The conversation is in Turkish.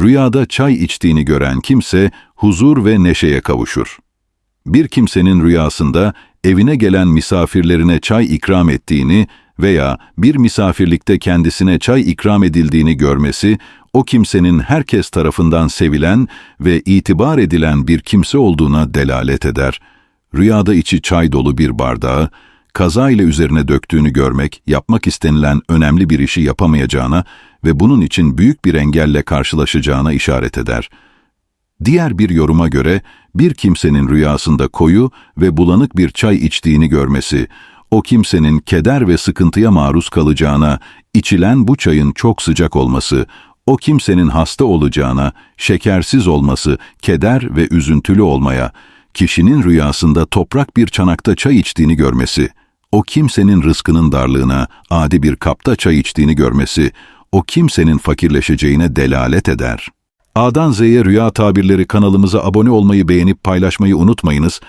Rüyada çay içtiğini gören kimse huzur ve neşeye kavuşur. Bir kimsenin rüyasında evine gelen misafirlerine çay ikram ettiğini veya bir misafirlikte kendisine çay ikram edildiğini görmesi, o kimsenin herkes tarafından sevilen ve itibar edilen bir kimse olduğuna delalet eder. Rüyada içi çay dolu bir bardağı, kaza ile üzerine döktüğünü görmek, yapmak istenilen önemli bir işi yapamayacağına ve bunun için büyük bir engelle karşılaşacağına işaret eder. Diğer bir yoruma göre bir kimsenin rüyasında koyu ve bulanık bir çay içtiğini görmesi, o kimsenin keder ve sıkıntıya maruz kalacağına, içilen bu çayın çok sıcak olması, o kimsenin hasta olacağına, şekersiz olması, keder ve üzüntülü olmaya, kişinin rüyasında toprak bir çanakta çay içtiğini görmesi, o kimsenin rızkının darlığına, adi bir kapta çay içtiğini görmesi, o kimsenin fakirleşeceğine delalet eder. A'dan Z'ye Rüya Tabirleri kanalımıza abone olmayı beğenip paylaşmayı unutmayınız.